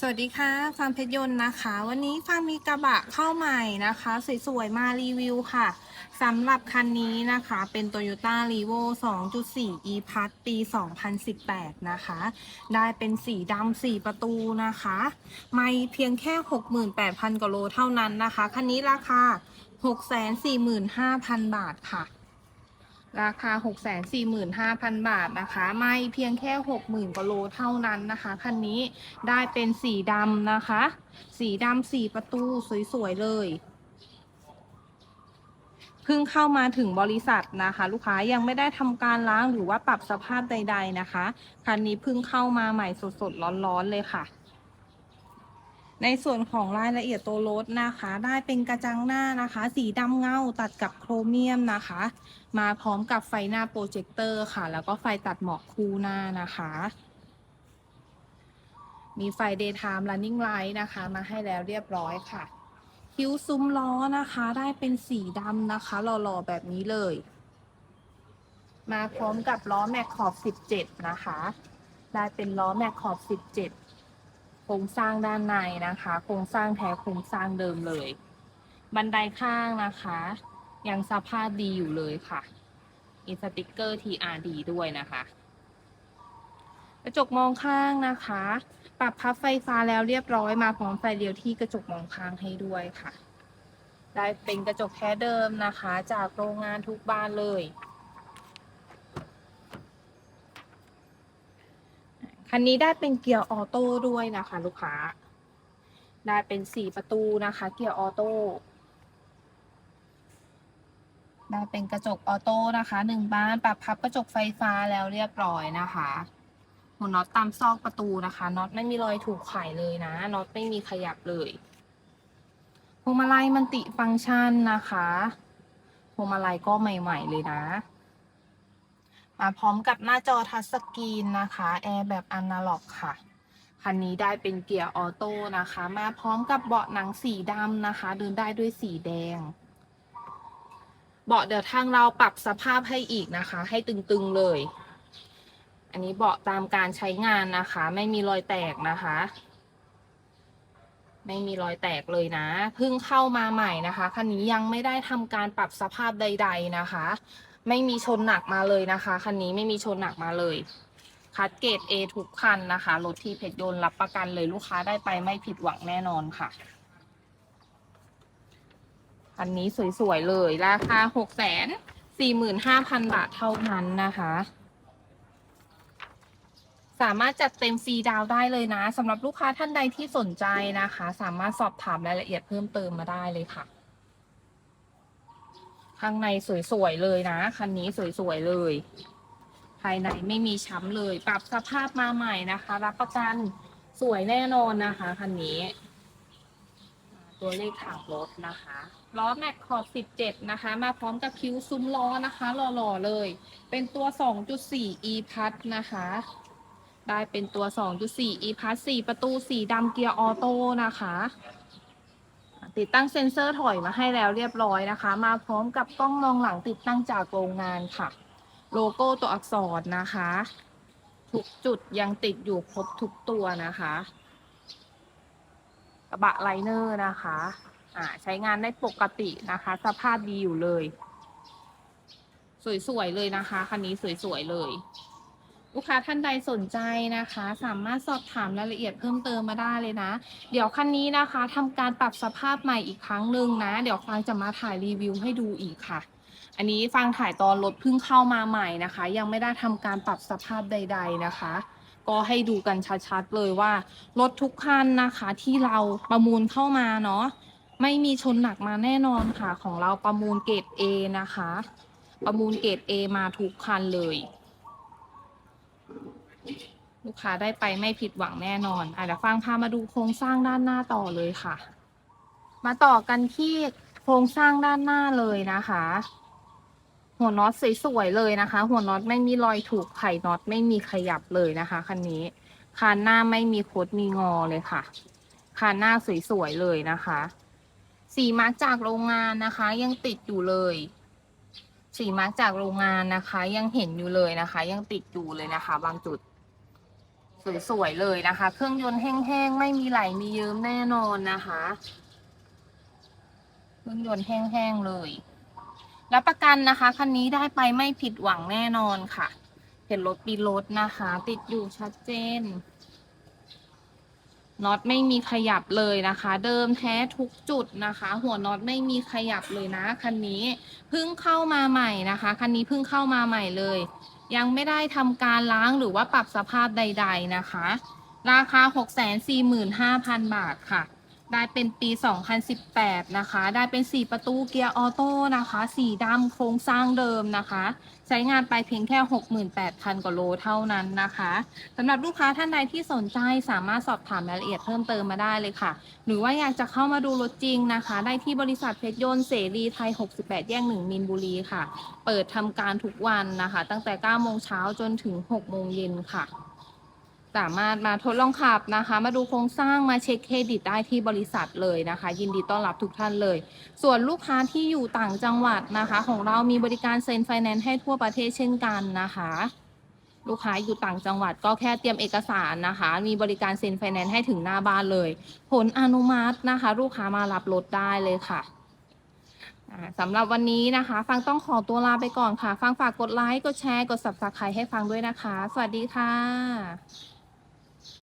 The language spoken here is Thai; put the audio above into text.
สวัสดีค่ะฟาร์มเพชรยนต์นะคะ วันนี้ฟาร์มมีกระบะเข้าใหม่นะคะ สวยๆ มารีวิวค่ะสำหรับคันนี้นะคะ เป็น Toyota r e v o 2.4 e p a s ปี 2018 นะคะ ได้เป็นสีดำ4ประตูนะคะ ไม่เพียงแค่ 68,000กว่าโลเท่านั้นนะคะ คันนี้ราคา 645,000 บาทค่ะ ราคา 645,000 บาทนะคะ ไม่เพียงแค่ 60,000กว่าโลเท่านั้นนะคะคันนี้ได้เป็นสีดำนะคะ สีดำสีประตูสวยๆเลยเพิ่งเข้ามาถึงบริษัทนะคะ ลูกค้ายังไม่ได้ทำการล้างหรือว่าปรับสภาพใด ๆนะคะ คันนี้เพิ่งเข้ามาใหม่สดๆร้อนๆเลยค่ะ ในส่วนของรายละเอียดตัวรถนะคะ ได้เป็นกระจังหน้านะคะ สีดำเงาตัดกับโครเมียมนะคะ มาพร้อมกับไฟหน้าโปรเจคเตอร์ค่ะ แล้วก็ไฟตัดหมอกคู่หน้านะคะ มีไฟ daytime running light นะคะ มาให้แล้วเรียบร้อยค่ะ คิ้วซุ้มล้อนะคะ ได้เป็นสีดำนะคะ หล่อๆแบบนี้เลย มาพร้อมกับล้อแม็กขอบ 17 นะคะ ได้เป็นล้อแม็กขอบ 17 ครงสร้างด้านในนะคะ โครงสร้างแท้โครงสร้างเดิมเลย บันไดข้างนะคะ ยังสภาพดีอยู่เลยค่ะมีสติกเกอร์ TRD ด้วยนะคะ กระจกมองข้างนะคะ ปรับพับไฟฟ้าแล้วเรียบร้อยมาพร้อมไฟเลี้ยวที่กระจกมองข้างให้ด้วยค่ะ ได้เป็นกระจกแท้เดิมนะคะ จากโรงงานทุกบ้านเลย คันนี้ได้เป็นเกียร์ออโต้ด้วยนะคะ ลูกค้า ได้เป็นสี่ประตูนะคะ เกียร์ออโต้ได้เป็นกระจกออโต้นะคะหนึ่งบานปรับพับกระจกไฟฟ้าแล้วเรียบร้อยนะคะหัวน็อตตามซอกประตูนะคะน็อตไม่มีรอยถูกไขเลยนะน็อตไม่มีขยับเลยพวงมาลัยมันติฟังก์ชันนะคะพวงมาลัยก็ใหม่ ๆ เลยนะ มาพร้อมกับหน้าจอทัชสกรีนนะคะแอร์แบบอนาล็อกค่ะคันนี้ได้เป็นเกียร์ออโต้นะคะ มาพร้อมกับเบาะหนังสีดำนะคะ เดินได้ด้วยสีแดง เบาะเดี๋ยวทางเราปรับสภาพให้อีกนะคะ ให้ตึงๆเลย อันนี้เบาะตามการใช้งานนะคะ ไม่มีรอยแตกนะคะ ไม่มีรอยแตกเลยนะเพิ่งเข้ามาใหม่นะคะคันนี้ยังไม่ได้ทำการปรับสภาพใด ๆนะคะ ไม่มีชนหนักมาเลยนะคะคันนี้ไม่มีชนหนักมาเลย คัดเกรด A ทุกคันนะคะรถที่เพชรยนต์รับประกันเลยลูกค้าได้ไปไม่ผิดหวังแน่นอนค่ะอันนี้สวยๆเลยราคาหกแสนสี่หมื่นห้าพันบาทเท่านั้นนะคะสามารถจัดเต็มฟรีดาวได้เลยนะสำหรับลูกค้าท่านใดที่สนใจนะคะ สามารถสอบถามรายละเอียดเพิ่มเติมมาได้เลยค่ะ ข้างในสวยๆเลยนะ คันนี้สวยๆเลย ภายในไม่มีช้ำเลย ปรับสภาพมาใหม่นะคะ รับประกันสวยแน่นอนนะคะคันนี้ ตัวเลขถังรถนะคะล้อแม็กขอบ 17 นะคะ มาพร้อมกับคิ้วซุ้มล้อนะคะหล่อๆเลย เป็นตัว 2.4 e p a s นะคะ ได้เป็นตัว 2.4 e p a s 4ประตูสีดำเกียร์ออโต้นะคะ ติดตั้งเซ็นเซอร์ถอยมาให้แล้วเรียบร้อยนะคะ มาพร้อมกับกล้องมองหลังติดตั้งจากโรงงานค่ะ โลโก้ตัวอักษรนะคะ ทุกจุดยังติดอยู่ครบทุกตัวนะคะกระบะไลเนอร์นะคะอ่าใช้งานได้ปกตินะคะ สภาพดีอยู่เลย สวยๆเลยนะคะคันนี้สวยๆเลย ลูกค้าท่านใดสนใจนะคะ สามารถสอบถามรายละเอียดเพิ่มเติมมาได้เลยนะ เดี๋ยวคันนี้นะคะทำการปรับสภาพใหม่อีกครั้งหนึ่งนะ เดี๋ยวฟางจะมาถ่ายรีวิวให้ดูอีกค่ะ อันนี้ฟังถ่ายตอนรถเพิ่งเข้ามาใหม่นะคะ ยังไม่ได้ทำการปรับสภาพใด ๆนะคะก็ให้ดูกันชัดๆเลยว่ารถทุกคันนะคะที่เราประมูลเข้ามาเนาะไม่มีชนหนักมาแน่นอนค่ะ ของเราประมูลเกรด A นะคะ ประมูลเกรด A มาทุกคันเลย ลูกค้าได้ไปไม่ผิดหวังแน่นอนอะเดี๋ยวฟังพามาดูโครงสร้างด้านหน้าต่อเลยค่ะ มาต่อกันที่โครงสร้างด้านหน้าเลยนะคะ หัวน็อตสวยๆเลยนะคะ หัวน็อตไม่มีรอยถูกไขน็อตไม่มีขยับเลยนะคะคันนี้คานหน้าไม่มีโคดมีงอเลยค่ะ คานหน้าสวยๆเลยนะคะ สีมาร์กจากโรงงานนะคะ ยังติดอยู่เลยสีมาร์กจากโรงงานนะคะ ยังเห็นอยู่เลยนะคะ ยังติดอยู่เลยนะคะ บางจุด สวยๆเลยนะคะ เครื่องยนต์แห้งๆ ไม่มีไหลมีเยิ้มแน่นอนนะคะ เครื่องยนต์แห้งๆเลยรับประกันนะคะคันนี้ได้ไปไม่ผิดหวังแน่นอนค่ะเห็นรถปีรถนะคะ ติดอยู่ชัดเจนน็อตไม่มีขยับเลยนะคะ เดิมแท้ทุกจุดนะคะ หัวน็อตไม่มีขยับเลยนะคันนี้เพิ่งเข้ามาใหม่นะคะคันนี้เพิ่งเข้ามาใหม่เลย ยังไม่ได้ทำการล้างหรือว่าปรับสภาพใด ๆนะคะ ราคา 645,000 บาทค่ะ ได้เป็นปี 2018 นะคะ ได้เป็น 4 ประตูเกียร์ออโต้นะคะ สีดำโครงสร้างเดิมนะคะ ใช้งานไปเพียงแค่ 68,000 กว่าโลเท่านั้นนะคะสำหรับลูกค้าท่านใดที่สนใจสามารถสอบถามรายละเอียดเพิ่มเติมมาได้เลยค่ะ หรือว่าอยากจะเข้ามาดูรถจริงนะคะ ได้ที่บริษัทเพชรยนต์เสรีไทย 68 แยก 1 มินบุรีค่ะ เปิดทำการทุกวันนะคะ ตั้งแต่ 9 โมงเช้าจนถึง 6 โมงเย็นค่ะ สามารถมาทดลองขับนะคะ มาดูโครงสร้างมาเช็คเครดิตได้ที่บริษัทเลยนะคะ ยินดีต้อนรับทุกท่านเลย ส่วนลูกค้าที่อยู่ต่างจังหวัดนะคะ ของเรามีบริการเซ็นไฟแนนซ์ให้ทั่วประเทศเช่นกันนะคะ ลูกค้าอยู่ต่างจังหวัดก็แค่เตรียมเอกสารนะคะ มีบริการเซ็นไฟแนนซ์ให้ถึงหน้าบ้านเลย ผลอนุมัตินะคะ ลูกค้ามารับรถได้เลยค่ะสำหรับวันนี้นะคะ ฟังต้องขอตัวลาไปก่อนค่ะ ฟังฝากกดไลค์ กดแชร์ กด subscribe ให้ฟังด้วยนะคะ สวัสดีค่ะ